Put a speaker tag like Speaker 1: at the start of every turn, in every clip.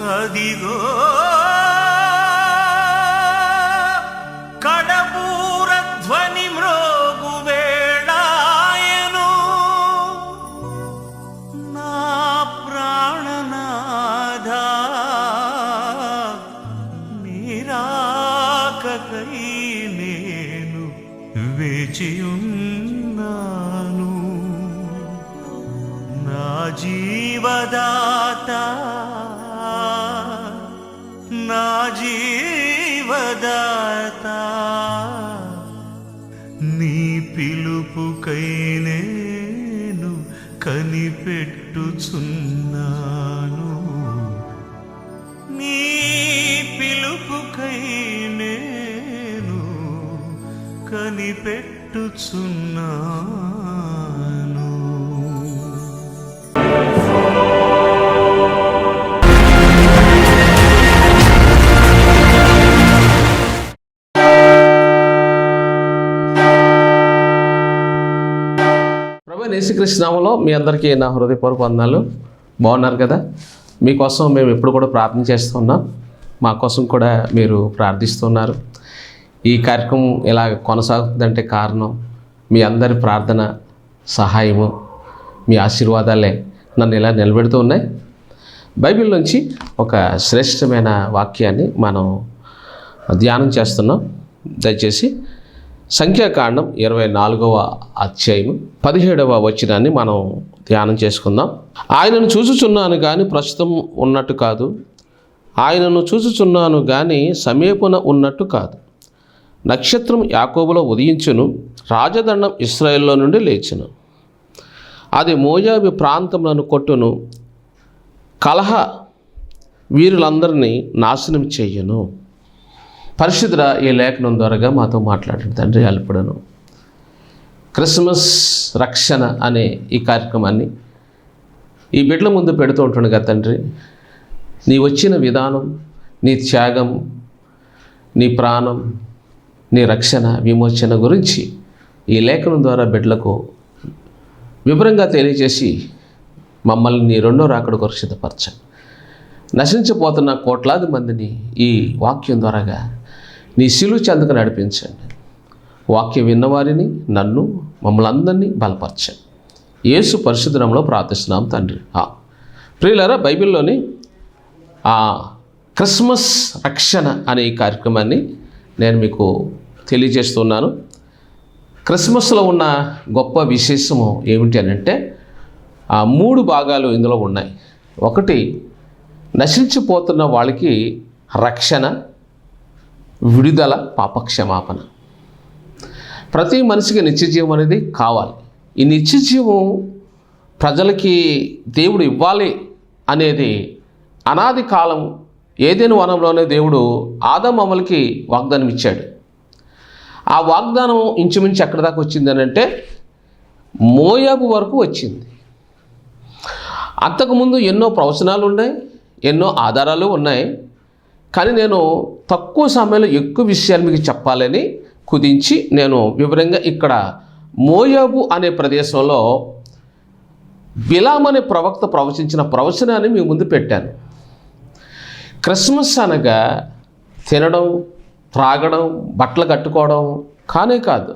Speaker 1: 어디고
Speaker 2: ప్రభు మీ అందరికీ నా హృదయపూర్వక వందనాలు. బాగున్నారు కదా? మీకోసం మేము ఎప్పుడు కూడా ప్రార్థన చేస్తున్నాం మా కోసం కూడా మీరు ప్రార్థిస్తున్నారు ఈ కార్యక్రమం ఇలా కొనసాగుతుందంటే కారణం మీ అందరి ప్రార్థన సహాయము మీ ఆశీర్వాదాలే నన్ను ఇలా నిలబెడుతూ ఉన్నాయి. బైబిల్ నుంచి ఒక శ్రేష్టమైన వాక్యాన్ని మనం ధ్యానం చేస్తున్నాం. దయచేసి సంఖ్యాకాండం ఇరవై నాలుగవ అధ్యాయం పదిహేడవ వచనాన్ని మనం ధ్యానం చేసుకుందాం. ఆయనను చూసుచున్నాను కానీ ప్రస్తుతం ఉన్నట్టు కాదు. ఆయనను చూసుచున్నాను కానీ సమీపన ఉన్నట్టు కాదు. నక్షత్రం యాకోబులో ఉదయించును రాజదండం ఇస్రాయెల్లో నుండి లేచును. అది మోయాబి ప్రాంతములను కొట్టును కలహ వీరులందరినీ నాశనం చెయ్యను పరిశుద్ధ ఈ లేఖనం ద్వారా మాతో మాట్లాడిన తండ్రి అల్పడను. క్రిస్మస్ రక్షణ అనే ఈ కార్యక్రమాన్ని ఈ బిడ్డల ముందు పెడుతూ ఉంటుండగా తండ్రి. నీ వచ్చిన విధానం నీ త్యాగం నీ ప్రాణం నీ రక్షణ విమోచన గురించి ఈ లేఖనం ద్వారా బిడ్డలకు వివరంగా తెలియజేసి మమ్మల్ని నీ రెండో రాకడ కొరకు సిద్ధపరచండి. నశించిపోతున్న కోట్లాది మందిని ఈ వాక్యం ద్వారాగా నీ శిలువ చెందుకు నడిపించండి. వాక్యం విన్నవారిని నన్ను మమ్మల్ని అందరినీ బలపరచండి. యేసు పరిశుద్ధంలో ప్రార్థిస్తున్నాం తండ్రి. ప్రియులరా బైబిల్లోని ఆ క్రిస్మస్ రక్షణ అనే ఈ కార్యక్రమాన్ని నేను మీకు తెలియజేస్తున్నాను. క్రిస్మస్లో ఉన్న గొప్ప విశేషము ఏమిటి అని అంటే ఆ మూడు భాగాలు ఇందులో ఉన్నాయి. ఒకటి నశించిపోతున్న వాళ్ళకి రక్షణ విడుదల పాపక్షమాపణ. ప్రతి మనిషికి నిత్యజీవం అనేది కావాలి. ఈ నిత్యజీవం ప్రజలకి దేవుడు ఇవ్వాలి అనేది అనాది కాలం ఏదైనా వనంలోనే దేవుడు ఆదమమ్మలకి వాగ్దానం ఇచ్చాడు. ఆ వాగ్దానం ఇంచుమించు ఎక్కడి దాకా వచ్చిందని అంటే మోయాబు వరకు వచ్చింది. అంతకుముందు ఎన్నో ప్రవచనాలు ఉన్నాయి ఎన్నో ఆధారాలు ఉన్నాయి కానీ నేను తక్కువ సమయంలో ఎక్కువ విషయాలు మీకు చెప్పాలని కుదించి నేను వివరంగా ఇక్కడ మోయాబు అనే ప్రదేశంలో బిలాం అనే ప్రవక్త ప్రవచించిన ప్రవచనాన్ని మీ ముందు పెట్టాను. క్రిస్మస్ అనగా తినడం త్రాగడం బట్టలు కట్టుకోవడం కానే కాదు.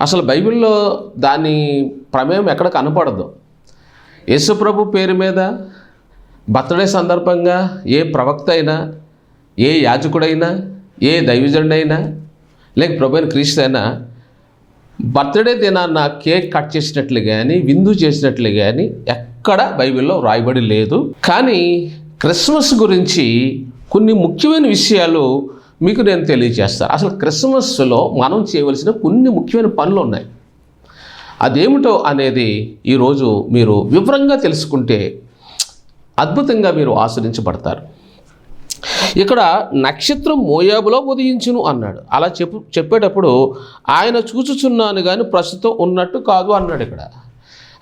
Speaker 2: అసలు బైబిల్లో దాని ప్రమేయం ఎక్కడ కనపడదు. యేసుప్రభు పేరు మీద బర్త్డే సందర్భంగా ఏ ప్రవక్త అయినా ఏ యాజకుడైనా ఏ దైవజనుడైనా లేక ప్రభుత్వ క్రీస్తు అయినా బర్త్డే దినాన్న కేక్ కట్ చేసినట్లు కానీ విందు చేసినట్లు కానీ ఎక్కడ బైబిల్లో రాయబడి లేదు. కానీ క్రిస్మస్ గురించి కొన్ని ముఖ్యమైన విషయాలు మీకు నేను తెలియజేస్తాను. అసలు క్రిస్మస్లో మనం చేయవలసిన కొన్ని ముఖ్యమైన పనులు ఉన్నాయి. అదేమిటో అనేది ఈరోజు మీరు వివరంగా తెలుసుకుంటే అద్భుతంగా మీరు ఆస్వాదించబడతారు. ఇక్కడ నక్షత్రం మోయాబులో ఉదయించును అన్నాడు. అలా చెప్పు చెప్పేటప్పుడు ఆయన చూచుచున్నాను కానీ ప్రస్తుతం ఉన్నట్టు కాదు అన్నాడు ఇక్కడ.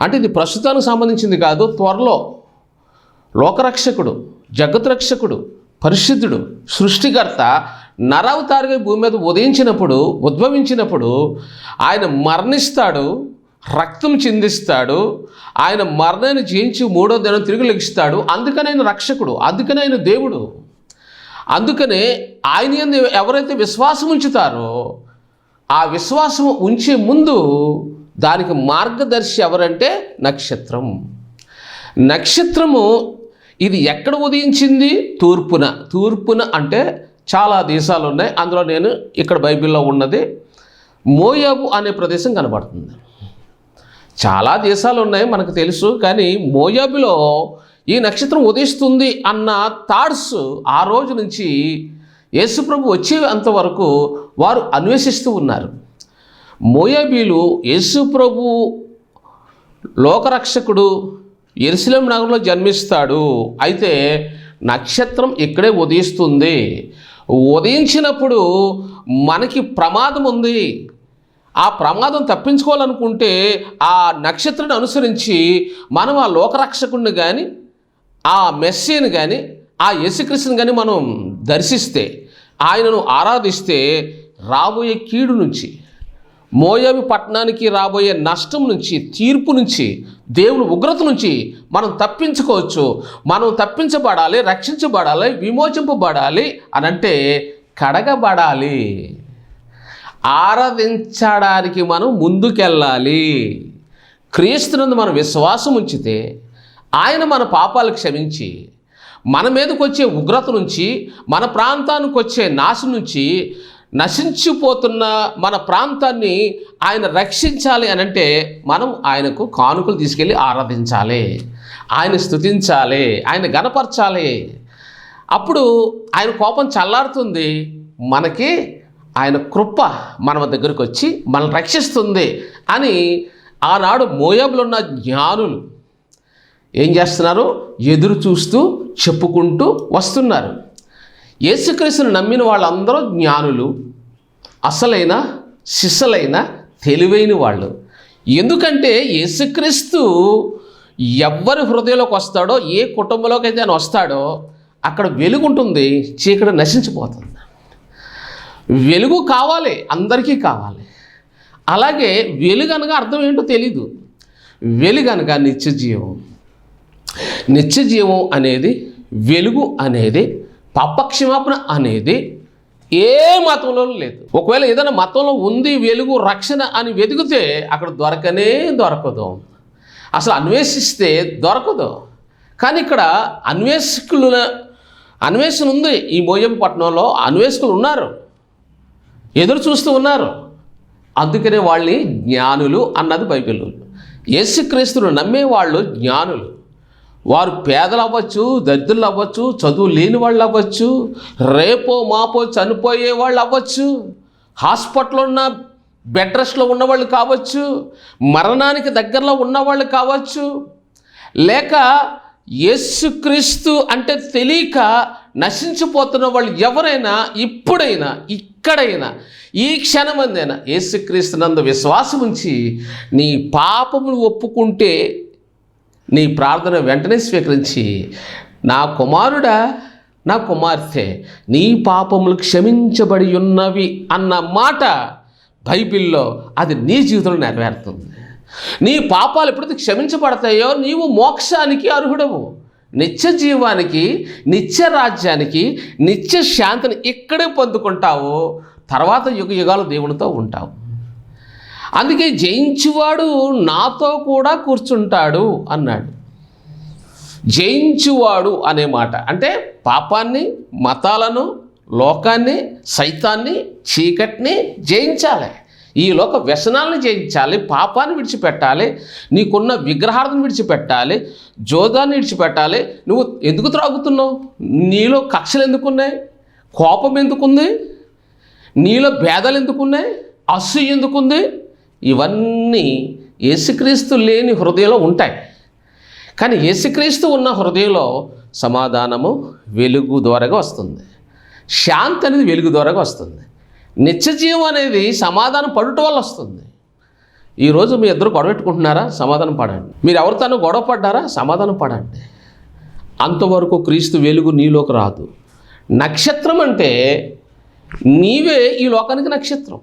Speaker 2: అంటే ఇది ప్రస్తుతానికి సంబంధించింది కాదు త్వరలో. లోకరక్షకుడు జగద్రక్షకుడు పరిశుద్ధుడు సృష్టికర్త నరావతారిగా భూమి మీద ఉదయించినప్పుడు ఉద్భవించినప్పుడు ఆయన మరణిస్తాడు రక్తం చిందిస్తాడు ఆయన మరణాన్ని జయించి మూడో దినం తిరిగి లెగిస్తాడు. అందుకని ఆయన రక్షకుడు అందుకని ఆయన దేవుడు. అందుకనే ఆయన ఎవరైతే విశ్వాసం ఉంచుతారో ఆ విశ్వాసం ఉంచే ముందు దానికి మార్గదర్శి ఎవరంటే నక్షత్రం. నక్షత్రము ఇది ఎక్కడ ఉదయించింది? తూర్పున. తూర్పున అంటే చాలా దేశాలు ఉన్నాయి. అందులో నేను ఇక్కడ బైబిల్లో ఉన్నది మోయాబు అనే ప్రదేశం కనబడుతుంది. చాలా దేశాలు ఉన్నాయి మనకు తెలుసు కానీ మోయాబులో ఈ నక్షత్రం ఉదయిస్తుంది అన్న థాట్స్ ఆ రోజు నుంచి యేసుప్రభు వచ్చే అంతవరకు వారు అన్వేషిస్తూ ఉన్నారు. మోయాబీలు యేసుప్రభు లోకరక్షకుడు ఎరుసలేం నగరంలో జన్మిస్తాడు. అయితే నక్షత్రం ఇక్కడే ఉదయిస్తుంది. ఉదయించినప్పుడు మనకి ప్రమాదం ఉంది. ఆ ప్రమాదం తప్పించుకోవాలనుకుంటే ఆ నక్షత్రాన్ని అనుసరించి మనం ఆ లోకరక్షకుడిని కానీ ఆ మెస్సీని కానీ ఆ యేసుక్రీస్తుని కానీ మనం దర్శిస్తే ఆయనను ఆరాధిస్తే రాబోయే కీడు నుంచి మోయాబి పట్టణానికి రాబోయే నష్టం నుంచి తీర్పు నుంచి దేవుని ఉగ్రత నుంచి మనం తప్పించుకోవచ్చు. మనం తప్పించబడాలి రక్షించబడాలి విమోచింపబడాలి అని అంటే కడగబడాలి. ఆరాధించడానికి మనం ముందుకెళ్ళాలి. క్రీస్తునందు మనం విశ్వాసం ఉంచితే ఆయన మన పాపాలు క్షమించి మన మీదకి వచ్చే ఉగ్రత నుంచి మన ప్రాంతానికి వచ్చే నాశం నుంచి నశించిపోతున్న మన ప్రాంతాన్ని ఆయన రక్షించాలి అని అంటే మనం ఆయనకు కానుకలు తీసుకెళ్ళి ఆరాధించాలి. ఆయన స్తుతించాలి ఆయన గనపరచాలి అప్పుడు ఆయన కోపం చల్లారుతుంది. మనకి ఆయన కృప మన దగ్గరికి వచ్చి మనల్ని రక్షిస్తుంది అని ఆనాడు మోయాబులో జ్ఞానులు ఏం చేస్తున్నారు? ఎదురు చూస్తూ చెప్పుకుంటూ వస్తున్నారు. యేసుక్రీస్తుని నమ్మిన వాళ్ళందరూ జ్ఞానులు అసలైన శిస్సలైన తెలివైన వాళ్ళు. ఎందుకంటే యేసుక్రీస్తు ఎవరి హృదయంలోకి వస్తాడో ఏ కుటుంబంలోకి అయితే ఆయన వస్తాడో అక్కడ వెలుగుంటుంది చీకటి నశించిపోతుంది. వెలుగు కావాలి అందరికీ కావాలి. అలాగే వెలుగు అనగా అర్థం ఏంటో తెలీదు. వెలుగు అనగా నిత్య జీవం. నిత్య జీవం అనేది వెలుగు అనేది పాపక్షమాపణ అనేది ఏ మతంలో లేదు. ఒకవేళ ఏదైనా మతంలో ఉంది వెలుగు రక్షణ అని వెతికితే అక్కడ దొరకనే దొరకదు. అసలు అన్వేషిస్తే దొరకదు. కానీ ఇక్కడ అన్వేషకులు అన్వేషణ ఉంది ఈ మోయం పట్టణంలో అన్వేషకులు ఉన్నారు. ఎదురు చూస్తూ ఉన్నారు. అందుకనే వాళ్ళని జ్ఞానులు అన్నది బైబిల్. యేసుక్రీస్తును నమ్మే వాళ్ళు జ్ఞానులు. వారు పేదలు అవ్వచ్చు దరిద్రులు అవ్వచ్చు చదువు లేని వాళ్ళు అవ్వచ్చు రేపో మాపో చనిపోయే వాళ్ళు అవ్వచ్చు హాస్పిటల్లో ఉన్న బెడ్ రెస్ట్లో ఉన్నవాళ్ళు కావచ్చు మరణానికి దగ్గరలో ఉన్నవాళ్ళు కావచ్చు. లేక యేసుక్రీస్తు అంటే తెలియక నశించిపోతున్న వాళ్ళు ఎవరైనా ఇప్పుడైనా ఇక్కడైనా ఈ క్షణమందైనా యేసుక్రీస్తు నందు విశ్వాసం ఉంచి నీ పాపములు ఒప్పుకుంటే నీ ప్రార్థన వెంటనే స్వీకరించి నా కుమారుడా నా కుమార్తె నీ పాపములు క్షమించబడి ఉన్నవి అన్న మాట బైబిల్లో అది నీ జీవితంలో నెరవేరుతుంది. నీ పాపాలు ఎప్పుడైతే క్షమించబడతాయో నీవు మోక్షానికి అర్హుడవు. నిత్య జీవానికి నిత్య రాజ్యానికి నిత్య శాంతిని ఇక్కడే పొందుకుంటావు. తర్వాత యుగ యుగాలు దేవునితో ఉంటావు. అందుకే జయించువాడు నాతో కూడా కూర్చుంటాడు అన్నాడు. జయించువాడు అనే మాట అంటే పాపాన్ని మతాలను లోకాన్ని సైతాన్ని చీకటిని జయించాలి. ఈ లోక వ్యసనాలను జయించాలి పాపాన్ని విడిచిపెట్టాలి నీకున్న విగ్రహార్థం విడిచిపెట్టాలి జోదాన్ని విడిచిపెట్టాలి. నువ్వు ఎందుకు త్రాగుతున్నావు? నీలో కక్షలు ఎందుకున్నాయి? కోపం ఎందుకుంది? నీలో భేదాలు ఎందుకున్నాయి? అసూయ ఎందుకుంది? ఇవన్నీ యేసుక్రీస్తు లేని హృదయంలో ఉంటాయి. కానీ యేసుక్రీస్తు ఉన్న హృదయంలో సమాధానము వెలుగు ద్వారాగా వస్తుంది. శాంతి అనేది వెలుగు ద్వారాగా వస్తుంది. నిత్యజీవం అనేది సమాధానం పడుట వల్ల వస్తుంది. ఈరోజు మీ ఇద్దరు గొడవ పెట్టుకుంటున్నారా? సమాధానం పడండి. మీరు ఎవరితోనూ గొడవ పడ్డారా? సమాధానం పడండి. అంతవరకు క్రీస్తు వెలుగు నీలోకి రాదు. నక్షత్రం అంటే నీవే ఈ లోకానికి నక్షత్రం.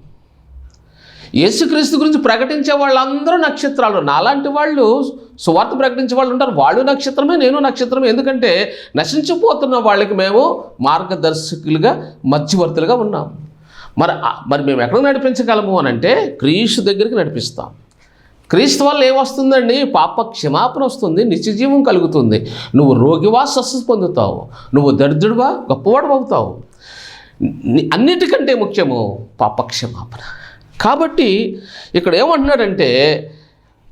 Speaker 2: యేసుక్రీస్తు గురించి ప్రకటించే వాళ్ళందరూ నక్షత్రాలు. నాలాంటి వాళ్ళు సువార్త ప్రకటించే వాళ్ళు ఉంటారు. వాళ్ళు నక్షత్రమే నేను నక్షత్రమే. ఎందుకంటే నశించిపోతున్న వాళ్ళకి మేము మార్గదర్శకులుగా మధ్యవర్తులుగా ఉన్నాం మరి మరి మేము ఎక్కడ నడిపించగలము అని అంటే క్రీస్తు దగ్గరికి నడిపిస్తాం. క్రీస్తు వల్ల ఏమొస్తుందండి? పాప క్షమాపణ వస్తుంది నిత్యజీవం కలుగుతుంది. నువ్వు రోగివా స్వస్థ పొందుతావు. నువ్వు దరిద్రుడివా గొప్పవాడు అవుతావు. అన్నిటికంటే ముఖ్యము పాప క్షమాపణ కాబట్టి ఇక్కడ ఏమంటున్నాడంటే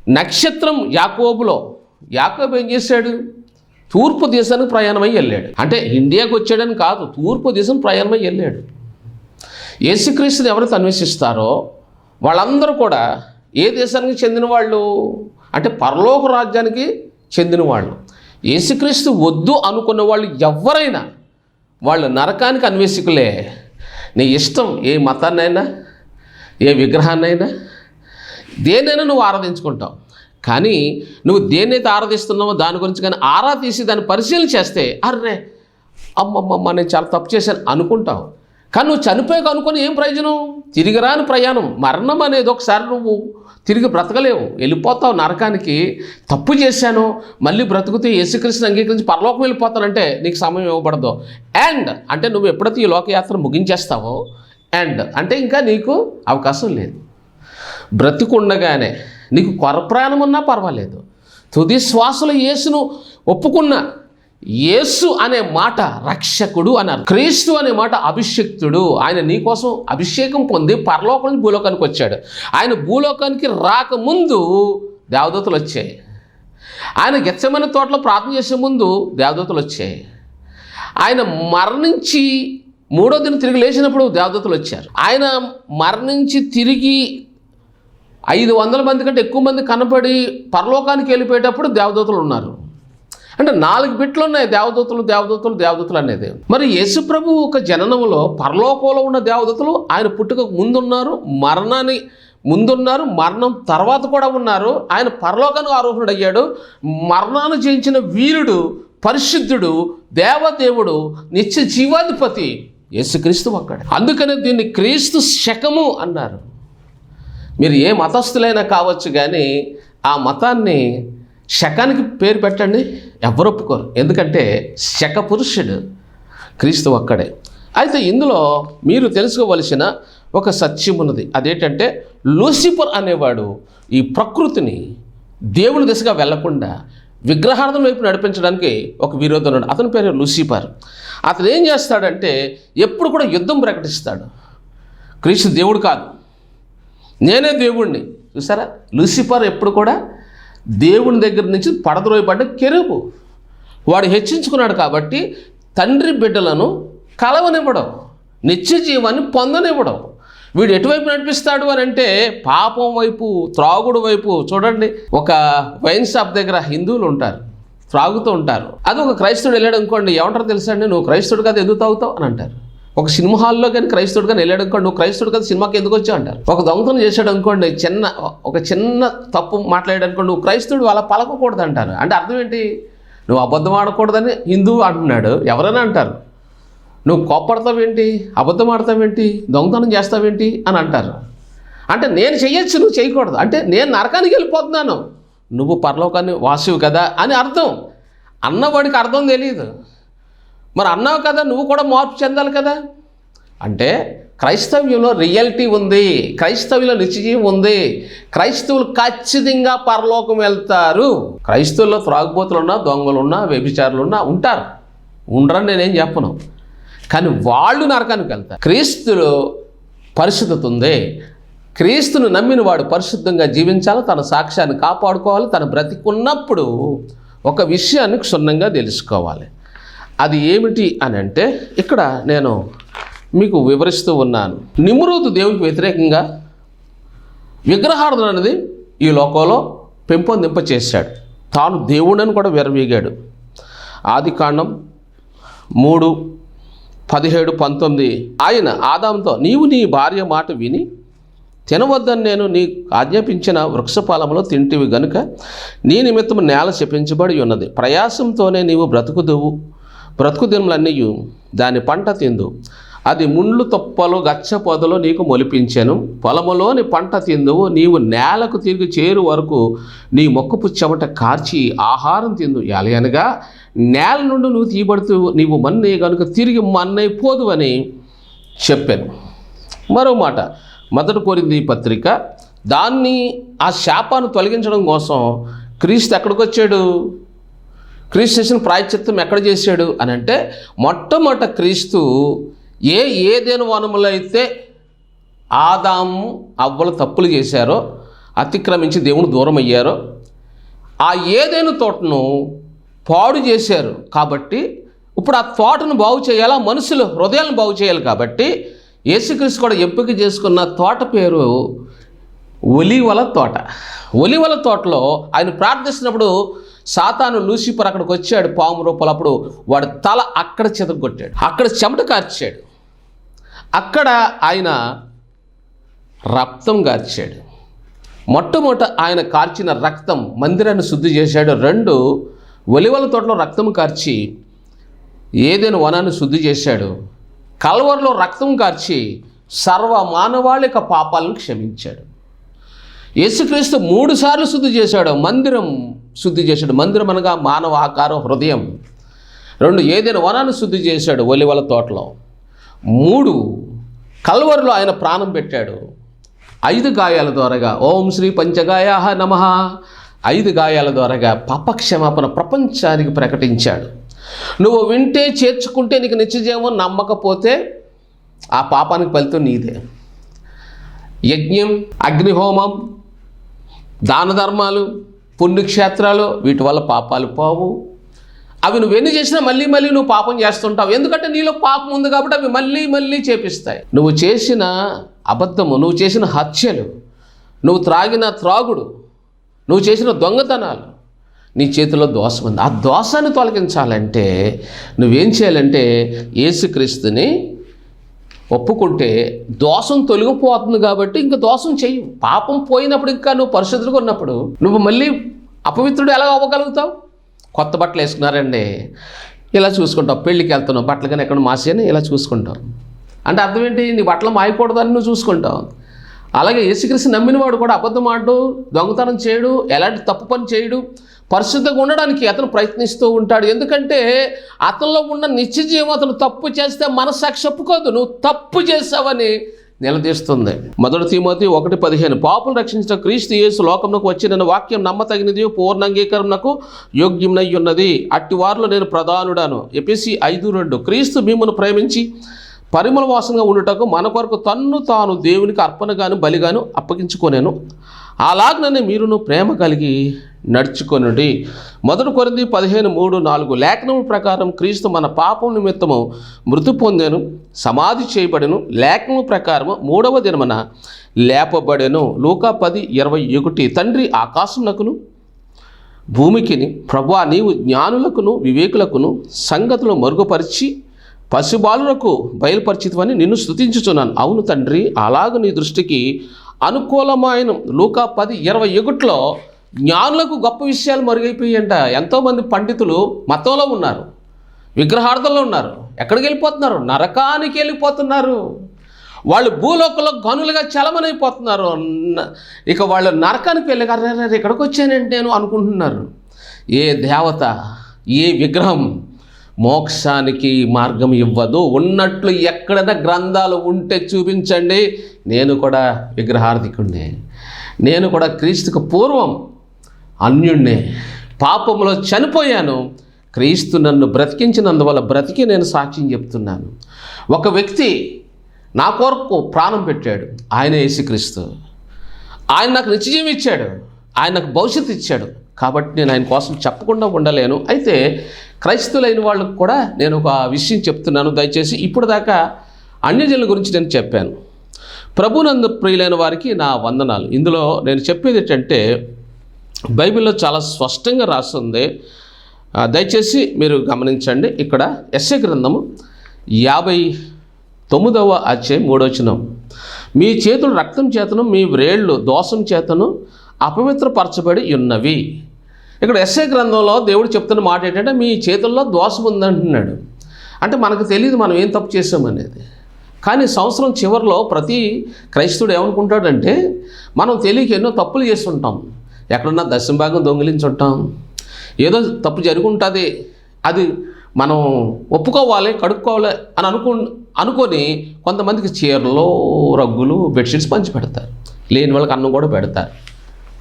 Speaker 2: నక్షత్రం యాకోబులో యాకోబు ఏం చేశాడు? తూర్పు దేశానికి ప్రయాణమై వెళ్ళాడు. అంటే ఇండియాకి వచ్చాడని కాదు తూర్పు దేశం ప్రయాణమై వెళ్ళాడు. యేసుక్రీస్తుని ఎవరైతే అన్వేషిస్తారో వాళ్ళందరూ కూడా ఏ దేశానికి చెందిన వాళ్ళు అంటే పరలోక రాజ్యానికి చెందిన వాళ్ళు యేసుక్రీస్తు వద్దు అనుకున్న వాళ్ళు ఎవరైనా వాళ్ళు నరకానికి అన్వేషకులే. నీ ఇష్టం ఏ మతాన్నైనా ఏ విగ్రహాన్నైనా? దేనైనా నువ్వు ఆరాధించుకుంటావు. కానీ నువ్వు దేన్నైతే ఆరాధిస్తున్నావో దాని గురించి కానీ ఆరా తీసి దాన్ని పరిశీలన చేస్తే అర్రే అమ్మమ్మమ్మ నేను చాలా తప్పు చేశాను అనుకుంటావు. కానీ నువ్వు చనిపోయాక అనుకుని ఏం ప్రయోజనం? తిరిగి రాని ప్రయాణం. మరణం అనేది ఒకసారి నువ్వు తిరిగి బ్రతకలేవు. వెళ్ళిపోతావు నరకానికి. తప్పు చేశాను. మళ్ళీ బ్రతుకుతే యేసుకృష్ణ అంగీకరించి పరలోకం వెళ్ళిపోతానంటే నీకు సమయం ఇవ్వబడదు. అండ్ అంటే నువ్వు ఎప్పుడైతే ఈ లోకయాత్ర ముగించేస్తావో అండ్ అంటే ఇంకా నీకు అవకాశం లేదు. బ్రతికుండగానే నీకు కొర ప్రాణం ఉన్నా పర్వాలేదు. తుది శ్వాసలో యేసును ఒప్పుకున్న యేసు అనే మాట రక్షకుడు అన్నారు. క్రీస్తు అనే మాట అభిషక్తుడు. ఆయన నీ కోసం అభిషేకం పొంది పరలోకం నుంచి భూలోకానికి వచ్చాడు. ఆయన భూలోకానికి రాకముందు దేవదూతలు వచ్చాయి. ఆయన గెచ్చమైన తోటలో ప్రార్థన చేసే ముందు దేవదూతలు వచ్చాయి. ఆయన మరణించి మూడో దిన తిరిగి లేచినప్పుడు దేవదూతలు వచ్చారు. ఆయన మరణించి తిరిగి ఐదు వందల మంది కంటే ఎక్కువ మంది కనపడి పరలోకానికి వెళ్ళిపోయేటప్పుడు దేవదూతలు ఉన్నారు. అంటే నాలుగు బిట్లు ఉన్నాయి దేవదూతలు దేవదూతలు దేవదూతలు అనేది. మరి యేసుప్రభు ఒక జననంలో పరలోకంలో ఉన్న దేవదూతలు ఆయన పుట్టుకకు ముందున్నారు మరణాన్ని ముందున్నారు మరణం తర్వాత కూడా ఉన్నారు. ఆయన పరలోకానికి ఆరోహణుడు అయ్యాడు మరణాన్ని జయించిన వీరుడు పరిశుద్ధుడు దేవదేవుడు నిత్య జీవాధిపతి యేసుక్రీస్తు ఒక్కడే అందుకనే దీన్ని క్రీస్తు శకము అన్నారు. మీరు ఏ మతస్థులైనా కావచ్చు కానీ ఆ మతాన్ని శకానికి పేరు పెట్టండి ఎవరు ఒప్పుకోరు. ఎందుకంటే శక పురుషుడు క్రీస్తు ఒక్కడే. అయితే ఇందులో మీరు తెలుసుకోవలసిన ఒక సత్యం ఉన్నది. అదేంటంటే లూసిఫర్ అనేవాడు ఈ ప్రకృతిని దేవుని దిశగా వెళ్ళకుండా విగ్రహార్థం వైపు నడిపించడానికి ఒక విరోధం ఉన్నాడు. అతని పేరు లూసిఫర్. అతను ఏం చేస్తాడంటే ఎప్పుడు కూడా యుద్ధం ప్రకటిస్తాడు. క్రీస్తు దేవుడు కాదు. నేనే దేవుణ్ణి. చూసారా? లూసిఫర్ ఎప్పుడు కూడా దేవుని దగ్గర నుంచి పడద్రోయబడ్డ కెరుపు వాడు హెచ్చించుకున్నాడు కాబట్టి తండ్రి బిడ్డలను కలవనివ్వడం నిత్య జీవాన్ని పొందనివ్వడం. వీడు ఎటువైపు నడిపిస్తాడు అని అంటే పాపం వైపు త్రాగుడు వైపు. చూడండి ఒక వైన్ షాప్ దగ్గర హిందువులు ఉంటారు. త్రాగుతూ ఉంటారు. అది ఒక క్రైస్తవుడు వెళ్ళాడు అనుకోండి ఏమంటారు తెలుసా అండి? నువ్వు క్రైస్తవుడు కదా ఎందుకు తాగుతావు? అని అంటారు. ఒక సినిమా హాల్లో కానీ క్రైస్తవుడు కానీ వెళ్ళాడు అనుకోండి నువ్వు క్రైస్తవుడు కదా సినిమాకి ఎందుకు వచ్చావు? అంటారు. ఒక దొంగతనం చేశాడు అనుకోండి చిన్న ఒక చిన్న తప్పు మాట్లాడాడు అనుకోండి నువ్వు క్రైస్తవుడు అలా పలకకూడదు అంటారు. అంటే అర్థం ఏంటి? నువ్వు అబద్ధం ఆడకూడదని హిందువు అంటున్నాడు ఎవరైనా అంటారు. నువ్వు కోప్పడతావేంటి అబద్ధం ఆడతావేంటి దొంగతనం చేస్తావేంటి అని అంటారు. అంటే నేను చేయొచ్చు నువ్వు చేయకూడదు అంటే నేను నరకానికి వెళ్ళిపోతున్నాను. నువ్వు పరలోకాన్ని వాసివు కదా అని అర్థం. అన్నవాడికి అర్థం తెలియదు మరి అన్నావు కదా నువ్వు కూడా మార్పు చెందాలి కదా? అంటే క్రైస్తవ్యంలో రియాలిటీ ఉంది. క్రైస్తవ్యంలో నిత్యజీవం ఉంది. క్రైస్తవులు ఖచ్చితంగా పరలోకం వెళ్తారు. క్రైస్తవుల్లో త్రాగుబోతులు ఉన్నా దొంగలు ఉన్నా వ్యభిచారులు ఉన్నా ఉంటారు. ఉండరని నేనేం చెప్పను. కానీ వాళ్ళు నరకానికి వెళ్తారు. క్రీస్తులో పరిశుద్ధత ఉంది. క్రీస్తును నమ్మిన వాడు పరిశుద్ధంగా జీవించాలి? తన సాక్ష్యాన్ని కాపాడుకోవాలి. తన బ్రతికున్నప్పుడు ఒక విషయాన్ని క్షుణ్ణంగా తెలుసుకోవాలి. అది ఏమిటి అని అంటే ఇక్కడ నేను మీకు వివరిస్తూ ఉన్నాను. నిమ్రోదు దేవునికి వ్యతిరేకంగా విగ్రహార్థన అనేది ఈ లోకంలో పెంపొందింప చేశాడు తాను దేవుడని కూడా విరవీగాడు ఆది కాండం మూడు పదిహేడు పంతొమ్మిది. ఆయన ఆదాంతో నీవు నీ భార్య మాట విని తినవద్దని నేను నీ ఆజ్ఞాపించిన వృక్షపాలములో తింటివి గనుక నీ నిమిత్తం నేల శపించబడి ఉన్నది. ప్రయాసంతోనే నీవు బ్రతుకుదువు. బ్రతుకుదినములన్నీ దాని పంట తిందు. అది ముండ్లు తొప్పలు గచ్చ పొదలు నీకు మొలిపించాను. పొలములోని పంట తిందువు. నీవు నేలకు తిరిగి చేరు వరకు నీ మొక్కపు చెమట కార్చి ఆహారం తిందు. ఎలయనగా నేల నుండి నువ్వు తీయబడుతూ నీవు మన్నే కనుక తిరిగి మన్నైపోదు అని చెప్పాను. మరో మాట మొదటి కోరింది పత్రిక దాన్ని ఆ శాపాన్ని తొలగించడం కోసం క్రీస్తు ఎక్కడికి వచ్చాడు? క్రీస్తు చేసిన ప్రాయశ్చిత్తం ఎక్కడ చేశాడు? అని అంటే మొట్టమొదట క్రీస్తు ఏ ఏదేను వనములో అయితే ఆదాము అవ్వలు తప్పులు చేశారో అతిక్రమించి దేవుని దూరం అయ్యారో ఆ ఏదైనా తోటను పాడు చేశారు కాబట్టి ఇప్పుడు ఆ తోటను బాగు చేయాలా? మనుషులు హృదయాలను బాగు చేయాలి కాబట్టి యేసుక్రీస్తు కూడా ఎంపిక చేసుకున్న తోట పేరు ఒలివల తోట. ఒలివల తోటలో ఆయన ప్రార్థిస్తున్నప్పుడు సాతాను లూసిఫర్ అక్కడికి వచ్చాడు పాము రూపాలు అప్పుడు వాడు తల అక్కడ చెదగొట్టాడు అక్కడ చెమట కార్చాడు. అక్కడ ఆయన రక్తం కార్చాడు. మొట్టమొదట ఆయన కార్చిన రక్తం మందిరాన్ని శుద్ధి చేశాడు. రెండు ఒలివల తోటలో రక్తం కార్చి ఏదైనా వనాన్ని శుద్ధి చేశాడు. కల్వరిలో రక్తం కార్చి సర్వ మానవాళిక పాపాలను క్షమించాడు. యేసుక్రీస్తు మూడుసార్లు శుద్ధి చేశాడు. మందిరం శుద్ధి చేశాడు. మందిరం అనగా మానవ ఆకారం హృదయం. రెండు ఏదైనా వనాన్ని శుద్ధి చేశాడు ఒలివల తోటలో. మూడు కల్వరిలో ఆయన ప్రాణం పెట్టాడు. ఐదు గాయాల ద్వారాగా ఓం శ్రీ పంచగాయా నమ. ఐదు గాయాల ద్వారాగా పాపక్షమాపణ ప్రపంచానికి ప్రకటించాడు. నువ్వు వింటే చేర్చుకుంటే నీకు నిత్యజీవం నమ్మకపోతే ఆ పాపానికి ఫలితం నీదే. యజ్ఞం అగ్నిహోమం దాన ధర్మాలు పుణ్యక్షేత్రాలు వీటి వల్ల పాపాలు పోవు. అవి నువ్వు ఎన్ని చేసినా మళ్ళీ మళ్ళీ నువ్వు పాపం చేస్తుంటావు. ఎందుకంటే నీలో పాపం ఉంది కాబట్టి అవి మళ్ళీ మళ్ళీ చేపిస్తాయి. నువ్వు చేసిన అబద్ధము నువ్వు చేసిన హత్యలు నువ్వు త్రాగిన త్రాగుడు నువ్వు చేసిన దొంగతనాలు నీ చేతిలో దోషం ఉంది. ఆ దోషాన్ని తొలగించాలంటే నువ్వేం చేయాలంటే యేసుక్రీస్తుని ఒప్పుకుంటే దోషం తొలగిపోతుంది కాబట్టి ఇంకా దోషం చెయ్యి. పాపం పోయినప్పుడు ఇంకా నువ్వు పరిశుద్ధులుగా ఉన్నప్పుడు నువ్వు మళ్ళీ అపవిత్రుడు ఎలా అవ్వగలుగుతావు? కొత్త బట్టలు వేసుకున్నారండి. ఇలా చూసుకుంటావు. పెళ్ళికి వెళ్తున్నావు. బట్టలు కానీ ఎక్కడ మాసేని ఇలా చూసుకుంటావు. అంటే అర్థం ఏంటి? నీ బట్టలు మాయకూడదని నువ్వు చూసుకుంటావు. అలాగే యేసుక్రీస్తు నమ్మినవాడు కూడా అబద్ధం ఆడు దొంగతనం చేయడు ఎలాంటి తప్పు పని చేయడు పరిశుద్ధంగా ఉండడానికి అతను ప్రయత్నిస్తూ ఉంటాడు. ఎందుకంటే అతనిలో ఉన్న నిత్య జీవం అతను తప్పు చేస్తే మనసాక్షి ఒప్పుకోదు నువ్వు తప్పు చేసావని నిలదీస్తుంది. మొదటి తిమోతి ఒకటి పదిహేను. పాపులు రక్షించిన క్రీస్తు యేసు లోకంలోకి వచ్చిన వాక్యం నమ్మతగినది పూర్ణాంగీకరణకు యోగ్యమై ఉన్నది. అట్టి వారిలో నేను ప్రధానుడాను. ఎపిసి ఐదు రెండు. క్రీస్తు మిమ్మల్ని ప్రేమించి పరిమళ వాసనగా ఉండుటకు మన కొరకు తన్ను తాను దేవునికి అర్పణగాను బలిగాను అప్పగించుకొనేను. అలాగనే మీరును ప్రేమ కలిగి నడుచుకొనుడి. మొదటి కొరింది పదిహేను మూడు నాలుగు లేఖనం ప్రకారం క్రీస్తు మన పాపం నిమిత్తము మృతి పొందాను సమాధి చేయబడెను. లేఖనం ప్రకారము మూడవ దినమన లేపబడెను. లూకా పది ఇరవై ఒకటి తండ్రి ఆకాశమునకును భూమికిని ప్రభా నీవు జ్ఞానులకును వివేకులకును సంగతులు మరుగుపరిచి పశుబాలులకు బయలుపరిచితవని నిన్ను స్థుతించుచున్నాను అవును తండ్రి అలాగ నీ దృష్టికి అనుకూలమైన లూకా పది ఇరవై ఒకటిలో జ్ఞానులకు గొప్ప విషయాలు మరుగైపోయాయంట ఎంతోమంది పండితులు మతంలో ఉన్నారు విగ్రహార్థంలో ఉన్నారు ఎక్కడికి వెళ్ళిపోతున్నారు? నరకానికి వెళ్ళిపోతున్నారు. వాళ్ళు భూలోకంలో గనులుగా చలమనైపోతున్నారు. ఇక వాళ్ళు నరకానికి వెళ్ళి ఇక్కడికి వచ్చానంటే నేను అనుకుంటున్నారు. ఏ దేవత ఏ విగ్రహం మోక్షానికి మార్గం ఇవ్వదు. ఉన్నట్లు ఎక్కడైనా గ్రంథాలు ఉంటే చూపించండి. నేను కూడా విగ్రహార్థికుణ్ణే. నేను కూడా క్రీస్తుకు పూర్వం అన్యుణ్ణే. పాపంలో చనిపోయాను. క్రీస్తు నన్ను బ్రతికించినందువల్ల బ్రతికి నేను సాక్ష్యం చెప్తున్నాను. ఒక వ్యక్తి నా కొరకు ప్రాణం పెట్టాడు. ఆయన యేసుక్రీస్తు. ఆయన నాకు నిత్యజీవం ఇచ్చాడు. ఆయన నాకు భవిష్యత్తు ఇచ్చాడు. కాబట్టి నేను ఆయన కోసం చెప్పకుండా ఉండలేను. అయితే క్రైస్తవులైన వాళ్ళకు కూడా నేను ఒక విషయం చెప్తున్నాను. దయచేసి ఇప్పుడు దాకా అన్యజనుల గురించి నేను చెప్పాను. ప్రభునందు ప్రియులైన వారికి నా వందనాలు. ఇందులో నేను చెప్పేది ఏంటంటే బైబిల్లో చాలా స్పష్టంగా రాస్తుంది దయచేసి మీరు గమనించండి. ఇక్కడ ఎస్ఏ గ్రంథము యాభై తొమ్మిదవ అధ్యాయం మూడవచనం. మీ చేతులు రక్తం చేతను మీ వ్రేళ్ళు దోషం చేతను అపవిత్రపరచబడి ఉన్నవి. ఇక్కడ ఎస్ఏ గ్రంథంలో దేవుడు చెప్తున్న మాట ఏంటంటే మీ చేతుల్లో దోషం ఉందంటున్నాడు. అంటే మనకు తెలియదు మనం ఏం తప్పు చేసామనేది కానీ సంవత్సరం చివరిలో ప్రతి క్రైస్తవుడు ఏమనుకుంటాడంటే మనం తెలియక ఎన్నో తప్పులు చేస్తుంటాం. ఎక్కడన్నా దశంభాగం దొంగిలించుంటాం. ఏదో తప్పు జరుగుంటుంది. అది మనం ఒప్పుకోవాలి కడుక్కోవాలి అని అనుకు అనుకొని కొంతమందికి చీరలు రగ్గులు బెడ్షీట్స్ పంచి పెడతారు లేని వాళ్ళకి అన్నం కూడా పెడతారు.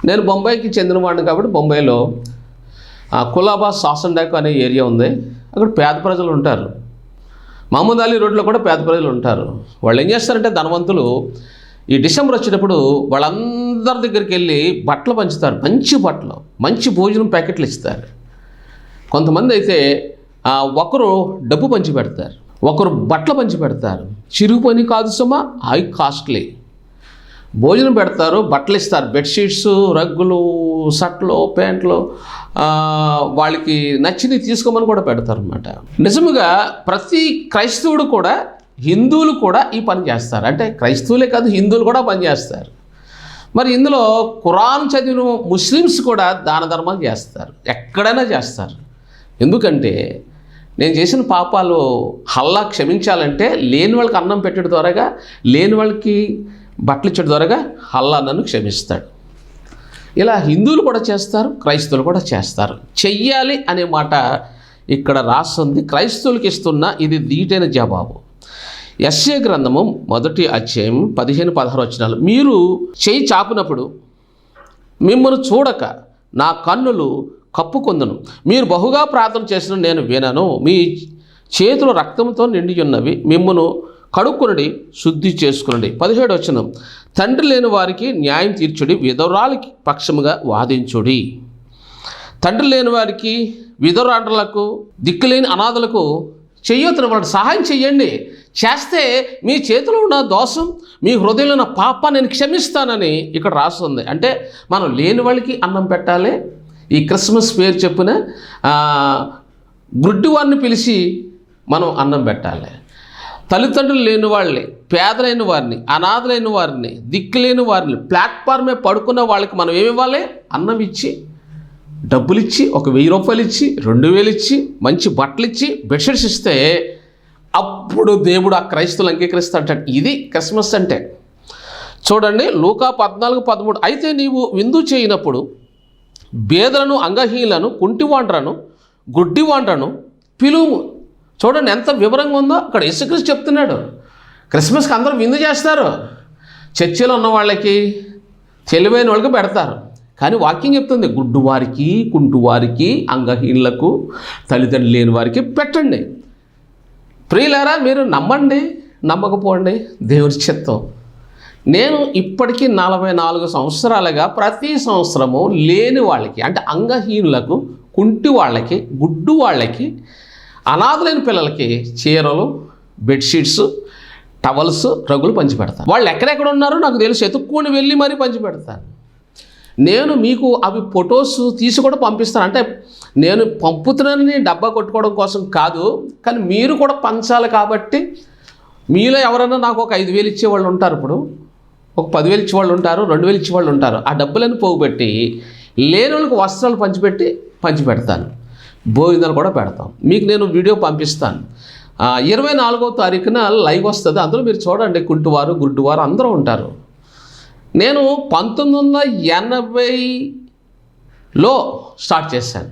Speaker 2: నేను బొంబాయికి చెందినవాడిని కాబట్టి బొంబాయిలో కులాబా సాసండాక్ అనే ఏరియా ఉంది. అక్కడ పేద ప్రజలు ఉంటారు. మహమ్మద్ అలీ రోడ్లో కూడా పేద ప్రజలు ఉంటారు. వాళ్ళు ఏం చేస్తారంటే ధనవంతులు ఈ డిసెంబర్ వచ్చేటప్పుడు వాళ్ళందరి దగ్గరికి వెళ్ళి బట్టలు పంచుతారు. మంచి బట్టలు మంచి భోజనం ప్యాకెట్లు ఇస్తారు. కొంతమంది అయితే ఒకరు డబ్బు పంచి పెడతారు. ఒకరు బట్టలు పంచి పెడతారు. చిరుగు పని కాదు సుమా హై కాస్ట్లీ. భోజనం పెడతారు బట్టలు ఇస్తారు. బెడ్షీట్స్ రగ్గులు షర్ట్లు ప్యాంట్లు వాళ్ళకి నచ్చినవి తీసుకోమని కూడా పెడతారు అనమాట నిజముగా ప్రతి క్రైస్తవుడు కూడా హిందువులు కూడా ఈ పని చేస్తారు. అంటే క్రైస్తవులే కాదు హిందువులు కూడా పని చేస్తారు. మరి ఇందులో ఖురాన్ చదివిన ముస్లిమ్స్ కూడా దాన ధర్మాలు చేస్తారు. ఎక్కడైనా చేస్తారు. ఎందుకంటే నేను చేసిన పాపాలు హల్లా క్షమించాలంటే లేని వాళ్ళకి అన్నం పెట్టడం ద్వారాగా లేని వాళ్ళకి బట్టలు ఇచ్చడం ద్వారాగా హల్లా నన్ను క్షమిస్తాడు. ఇలా హిందువులు కూడా చేస్తారు క్రైస్తవులు కూడా చేస్తారు. చెయ్యాలి అనే మాట ఇక్కడ రాస్తుంది. క్రైస్తవులకి ఇస్తున్న ఇది దీటైన జవాబు. ఎస్ఏ గ్రంథము మొదటి అధ్యాయం పదిహేను పదహారు వచనాలు. మీరు చేయి చాపినప్పుడు మిమ్మల్ని చూడక నా కన్నులు కప్పుకొందును. మీరు బహుగా ప్రార్థన చేసిన నేను వినను. మీ చేతులు రక్తంతో నిండి ఉన్నవి. మిమ్మను కడుక్కునడి శుద్ధి చేసుకునండి. పదిహేడు వచనం. తండ్రి లేని వారికి న్యాయం తీర్చుడి విధవరాలకి పక్షముగా వాదించుడి. తండ్రి లేని వారికి విధవరాండ్రులకు దిక్కులేని అనాథలకు చెయ్యొద్దు వాళ్ళకి సహాయం చెయ్యండి. చేస్తే మీ చేతిలో ఉన్న దోషం మీ హృదయంలో ఉన్న పాప నేను క్షమిస్తానని ఇక్కడ రాస్తుంది. అంటే మనం లేని వాళ్ళకి అన్నం పెట్టాలి. ఈ క్రిస్మస్ పేరు చెప్పున గుడ్డివారిని వారిని పిలిచి మనం అన్నం పెట్టాలి. తల్లిదండ్రులు లేని వాళ్ళని పేదలైన వారిని అనాథలైన వారిని దిక్కులేని వారిని ప్లాట్ఫామ్ పడుకున్న వాళ్ళకి మనం ఏమి ఇవ్వాలి? అన్నం ఇచ్చి డబ్బులు ఇచ్చి ఒక వెయ్యి రూపాయలు ఇచ్చి రెండు వేలు ఇచ్చి మంచి బట్టలు ఇచ్చి బెడ్షీట్స్ ఇస్తే అప్పుడు దేవుడు ఆ క్రైస్తవులు అంగీకరిస్తాడట ఇది క్రిస్మస్ అంటే. చూడండి లూకా పద్నాలుగు పదమూడు. అయితే నీవు విందు చేయనప్పుడు బేదలను అంగహీనులను కుంటివాండ్రను గుడ్డివాండ్రను పిలువు చూడండి ఎంత వివరంగా ఉందో అక్కడ యేసుక్రీస్తు చెప్తున్నాడు. క్రిస్మస్కి అందరూ విందు చేస్తారు. చర్చిలో ఉన్న వాళ్ళకి తెలివైన వాళ్ళకి పెడతారు. కానీ వాక్యం చెప్తుంది గుడ్డు వారికి కుంటు వారికి అంగహీనులకు తల్లిదండ్రులు లేని వారికి పెట్టండి. ప్రియులారా మీరు నమ్మండి నమ్మకపోండి దేవుని చిత్తం. నేను ఇప్పటికీ నలభై నాలుగు సంవత్సరాలుగా ప్రతి సంవత్సరము లేని వాళ్ళకి అంటే అంగహీనులకు కుంటి వాళ్ళకి గుడ్డు వాళ్ళకి అనాథలైన పిల్లలకి చీరలు బెడ్షీట్స్ టవల్స్ రగులు పంచిపెడతాను వాళ్ళు ఎక్కడెక్కడ ఉన్నారో నాకు తెలుసు ఎతుక్కొని వెళ్ళి మరీ పంచిపెడతాను నేను మీకు అవి ఫొటోస్ తీసి కూడా పంపిస్తాను. అంటే నేను పంపుతున్నానని డబ్బా కొట్టుకోవడం కోసం కాదు కానీ మీరు కూడా పంచాలి కాబట్టి మీలో ఎవరైనా నాకు ఒక ఐదు వేలు ఇచ్చేవాళ్ళు ఉంటారు ఇప్పుడు. ఒక పదివేలు ఇచ్చేవాళ్ళు ఉంటారు రెండు వేలు ఇచ్చేవాళ్ళు ఉంటారు. ఆ డబ్బులను పోగుపెట్టి లేని వాళ్ళకి వస్త్రాలు పంచిపెట్టి పంచిపెడతాను భోజనాలు కూడా పెడతాం. మీకు నేను వీడియో పంపిస్తాను. ఇరవై నాలుగో తారీఖున లైవ్ వస్తుంది. అందులో మీరు చూడండి కుంటువారు గుడ్డువారు అందరూ ఉంటారు. నేను పంతొమ్మిది వందల ఎనభైలో స్టార్ట్ చేశాను.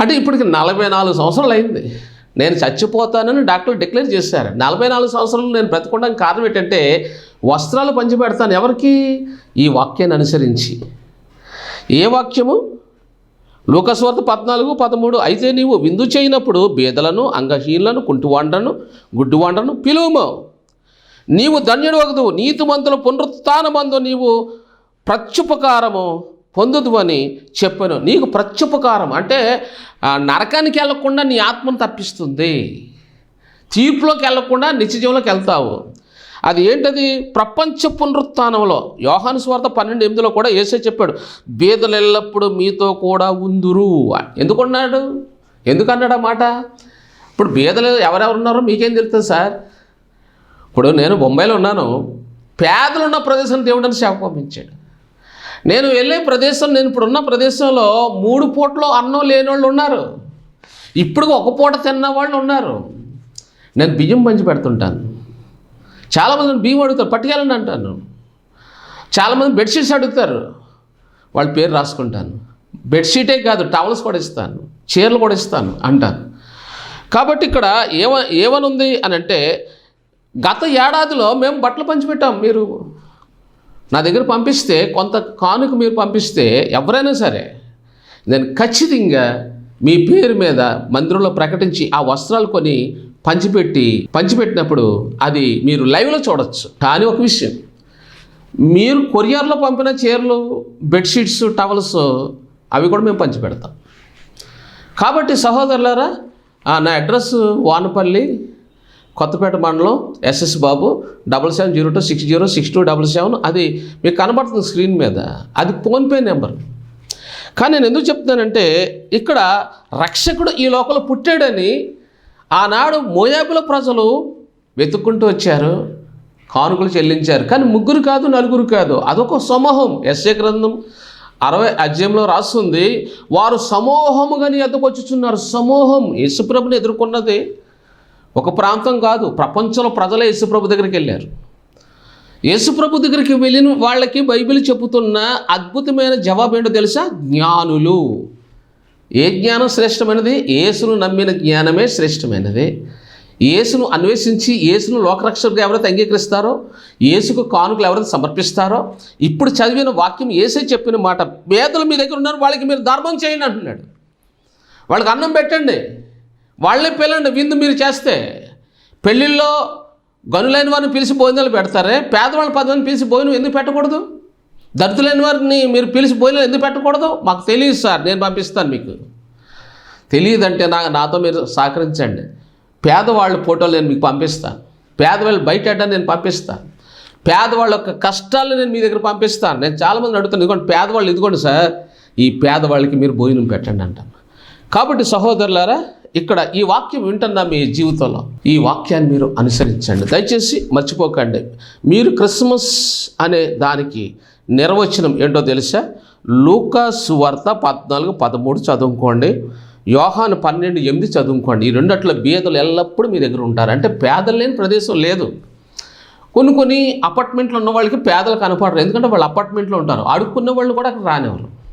Speaker 2: అంటే ఇప్పటికి నలభై నాలుగు సంవత్సరాలు అయింది. నేను చచ్చిపోతానని డాక్టర్లు డిక్లేర్ చేశారు. నలభై నాలుగు సంవత్సరాలు నేను బ్రతకడానికి కారణం ఏంటంటే వస్త్రాలు పంచిపెడతాను ఎవరికి? ఈ వాక్యాన్ని అనుసరించి. ఏ వాక్యము? లూకస్వార్త పద్నాలుగు పదమూడు అయితే నీవు విందు చేయనప్పుడు బీదలను అంగహీనులను కుంటివాండ్రను గుడ్డివాండ్రను పిలువము. నీవు ధన్యుడు ఒకదు నీతిమంతుల పునరుత్నమందు నీవు ప్రత్యుపకారము పొందుదు అని చెప్పాను. నీకు ప్రత్యుపకారం అంటే నరకానికి వెళ్ళకుండా నీ ఆత్మను తప్పిస్తుంది. తీర్పులోకి వెళ్ళకుండా నిత్యజీవంలోకి వెళ్తావు. అది ఏంటది? ప్రపంచ పునరుత్నంలో యోహాను స్వార్థ పన్నెండు ఎనిమిదిలో కూడా ఏసే చెప్పాడు బీదలు ఎల్లప్పుడూ మీతో కూడా ఉందురు ఎందుకున్నాడు? ఎందుకన్నాడు ఆ మాట? ఇప్పుడు బీదలు ఎవరెవరు ఉన్నారో మీకేం తెలుస్తుంది సార్? ఇప్పుడు నేను బొంబాయిలో ఉన్నాను పేదలు ఉన్న ప్రదేశం దేవుడని సేవ పంపించాడు. నేను వెళ్ళే ప్రదేశం నేను ఇప్పుడు ఉన్న ప్రదేశంలో మూడు పూటలో అన్నం లేని వాళ్ళు ఉన్నారు. ఇప్పుడు ఒక పూట తిన్న వాళ్ళు ఉన్నారు. నేను బియ్యం పంచి పెడుతుంటాను. చాలామంది బియ్యం అడుగుతారు పట్టుకెళ్ళండి అంటాను. చాలామంది బెడ్షీట్స్ అడుగుతారు. వాళ్ళ పేరు రాసుకుంటాను. బెడ్షీటే కాదు టవల్స్ కూడా ఇస్తాను చీరలు కూడా ఇస్తాను అంటాను. కాబట్టి ఇక్కడ ఏమ ఏమనుంది అని అంటే గత ఏడాదిలో మేము బట్టలు పంచిపెట్టాం మీరు. నా దగ్గర పంపిస్తే కొంత కానుక మీరు పంపిస్తే ఎవరైనా సరే నేను ఖచ్చితంగా మీ పేరు మీద మందిరంలో ప్రకటించి ఆ వస్త్రాలు కొని పంచిపెట్టి పంచిపెట్టినప్పుడు అది మీరు లైవ్లో చూడొచ్చు. కానీ ఒక విషయం మీరు కొరియర్లో పంపిన చీరలు బెడ్షీట్స్ టవల్స్ అవి కూడా మేము పంచిపెడతాం. కాబట్టి సహోదరులారా నా అడ్రస్ వానపల్లి కొత్తపేట మండలం S S Babu double seven zero two six zero six two double seven. అది మీకు కనబడుతుంది స్క్రీన్ మీద. అది ఫోన్పే నెంబర్. కానీ నేను ఎందుకు చెప్తున్నానంటే ఇక్కడ రక్షకుడు ఈ లోకంలో పుట్టాడని ఆనాడు మోయాబుల ప్రజలు వెతుక్కుంటూ వచ్చారు. కానుకలు చెల్లించారు. కానీ ముగ్గురు కాదు నలుగురు కాదు. అదొక సమూహం. ఎస్ఏ గ్రంథం అరవై అధ్యయంలో రాస్తుంది వారు సమూహముగా కానీ ఎద్దకు సమూహం. యేసుప్రభుని ఎదుర్కొన్నది ఒక ప్రాంతం కాదు. ప్రపంచంలో ప్రజలే యేసుప్రభు దగ్గరికి వెళ్ళారు. యేసుప్రభు దగ్గరికి వెళ్ళిన వాళ్ళకి బైబిల్ చెబుతున్న అద్భుతమైన జవాబు ఏంటో తెలుసా? జ్ఞానులు. ఏ జ్ఞానం శ్రేష్టమైనది? యేసును నమ్మిన జ్ఞానమే శ్రేష్టమైనది. యేసును అన్వేషించి యేసును లోకరక్షకుడిగా ఎవరైతే అంగీకరిస్తారో యేసుకు కానుకలు ఎవరైతే సమర్పిస్తారో ఇప్పుడు చదివిన వాక్యం ఏసే చెప్పిన మాట పేదలు మీ దగ్గర ఉన్నారు వాళ్ళకి మీరు ధర్మం చేయండి అంటున్నాడు. వాళ్ళకి అన్నం పెట్టండి వాళ్ళే పిల్లండి విందు మీరు చేస్తే. పెళ్ళిళ్ళలో గనులైన వారిని పిలిచి భోజనాలు పెడతారే? పేదవాళ్ళ పది మంది పిలిచి భోజనం ఎందుకు పెట్టకూడదు? దరిద్రులైన వారిని మీరు పిలిచి భోజనాలు ఎందుకు పెట్టకూడదు? మాకు తెలియదు సార్ నేను పంపిస్తాను మీకు. తెలియదంటే నా నాతో మీరు సహకరించండి. పేదవాళ్ళ ఫోటోలు నేను మీకు పంపిస్తాను పేదవాళ్ళు బయట అడ్డా నేను పంపిస్తాను పేదవాళ్ళ యొక్క కష్టాలు నేను మీ దగ్గర పంపిస్తాను నేను చాలామంది అడుగుతాను ఇదిగోండి పేదవాళ్ళు ఇదిగోండి సార్ ఈ పేదవాళ్ళకి మీరు భోజనం పెట్టండి అంటాను కాబట్టి సహోదరులారా ఇక్కడ ఈ వాక్యం వింటున్నా మీ జీవితంలో ఈ వాక్యాన్ని మీరు అనుసరించండి. దయచేసి మర్చిపోకండి. మీరు క్రిస్మస్ అనే దానికి నిర్వచనం ఏంటో తెలుసా? లూకా వార్త పద్నాలుగు పదమూడు చదువుకోండి. యోహాను పన్నెండు ఎనిమిది చదువుకోండి. ఈ రెండట్లో బీదలు ఎల్లప్పుడూ మీ దగ్గర ఉంటారు. అంటే పేదలు లేని ప్రదేశం లేదు. కొన్ని కొన్ని అపార్ట్మెంట్లో ఉన్న వాళ్ళకి పేదలు కనపడరు ఎందుకంటే వాళ్ళు అపార్ట్మెంట్లో ఉంటారు. అడుక్కున్న వాళ్ళు కూడా అక్కడ రానివ్వరు.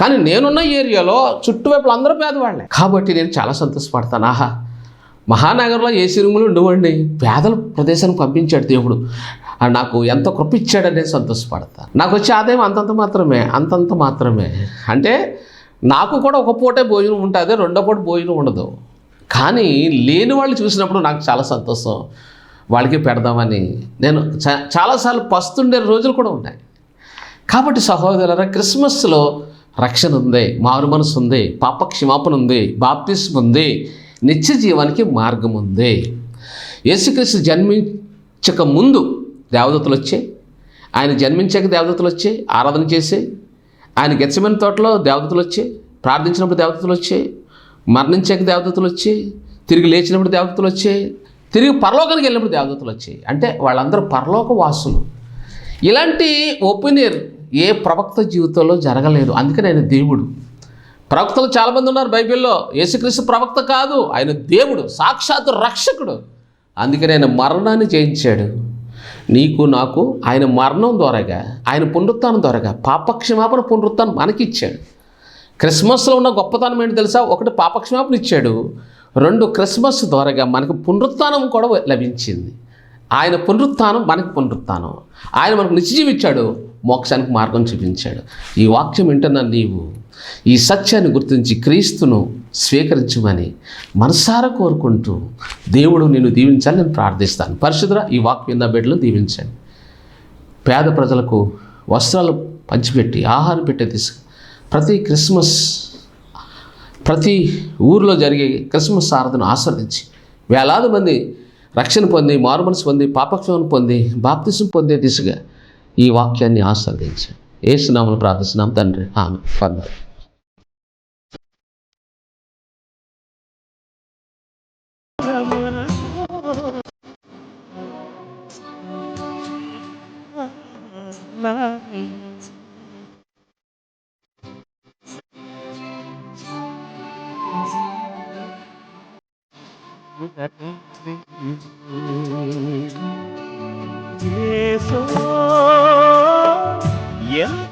Speaker 2: కానీ నేనున్న ఏరియాలో చుట్టువైపులు అందరూ పేదవాళ్ళే. కాబట్టి నేను చాలా సంతోషపడతాను. ఆహా! మహానగరంలో ఏసీ రూములు ఉండవండి. పేదల ప్రదేశానికి పంపించాడు దేవుడు. నాకు ఎంత కృపించాడనే సంతోషపడతా. సంతోషపడతాను నాకు వచ్చే ఆదాయం అంతంత మాత్రమే అంతంత మాత్రమే. అంటే నాకు కూడా ఒక పూటే భోజనం ఉంటుంది రెండో పూట భోజనం ఉండదు. కానీ లేని వాళ్ళు చూసినప్పుడు నాకు చాలా సంతోషం. వాళ్ళకి పెడదామని. నేను చాలాసార్లు పస్తుండే రోజులు కూడా ఉన్నాయి. కాబట్టి సహోదరుల క్రిస్మస్లో రక్షణ ఉంది మారు మనసు ఉంది పాప క్షమాపణ ఉంది బాప్తిస్మ ఉంది నిత్య జీవానికి మార్గం ఉంది. యేసుక్రీస్తు జన్మించక ముందు దేవదూతలు వచ్చాయి ఆయన జన్మించాక దేవదూతలు వచ్చాయి ఆరాధన చేసే ఆయన గెచ్చమైన తోటలో దేవదూతలు వచ్చాయి ప్రార్థించినప్పుడు దేవదూతలు వచ్చాయి మరణించాక దేవదూతలు వచ్చాయి తిరిగి లేచినప్పుడు దేవదూతలు వచ్చాయి తిరిగి పరలోకానికి వెళ్ళినప్పుడు దేవదూతలు వచ్చాయి అంటే వాళ్ళందరూ పరలోక వాసులు ఇలాంటి ఒపీనియన్ ఏ ప్రవక్త జీవితంలో జరగలేదు. అందుకని ఆయన దేవుడు. ప్రవక్తలు చాలామంది ఉన్నారు బైబిల్లో. యేసుక్రీస్తు ప్రవక్త కాదు ఆయన దేవుడు సాక్షాత్ రక్షకుడు. అందుకని ఆయన మరణాన్ని జయించాడు. నీకు నాకు ఆయన మరణం ద్వారాగా ఆయన పునరుత్థానం ద్వారాగా పాపక్షమాపణ పునరుత్థానం మనకిచ్చాడు. క్రిస్మస్లో ఉన్న గొప్పతనం ఏంటి తెలుసా? ఒకటి పాపక్షమాపణ ఇచ్చాడు. రెండు క్రిస్మస్ ద్వారాగా మనకు పునరుత్థానం కూడా లభించింది. ఆయన పునరుత్థానం మనకు పునరుత్థానం ఆయన మనకు నిత్యజీవిచ్చాడు మోక్షానికి మార్గం చూపించాడు. ఈ వాక్యం వింటున్న నీవు ఈ సత్యాన్ని గుర్తించి క్రీస్తును స్వీకరించమని మనసారా కోరుకుంటూ దేవుడు నిన్ను దీవించాలని నేను ప్రార్థిస్తాను. పరిశుద్ధ ఈ వాక్యం నా బిడ్డలు దీవించండి. పేద ప్రజలకు వస్త్రాలు పంచిపెట్టి ఆహారం పెట్టే దిశ ప్రతి క్రిస్మస్ ప్రతి ఊర్లో జరిగే క్రిస్మస్ ఆరాధన ఆస్వాదించి వేలాది మంది రక్షణ పొంది మారుమనసు పొంది పాపక్షమను పొంది బాప్తిసం పొందే దిశగా ఈ వాక్యాన్ని ఆస్వాదించి ఏసునామను ప్రార్థిస్తున్నాం. తండ్రి ఆమె minds.
Speaker 1: Yes, yeah.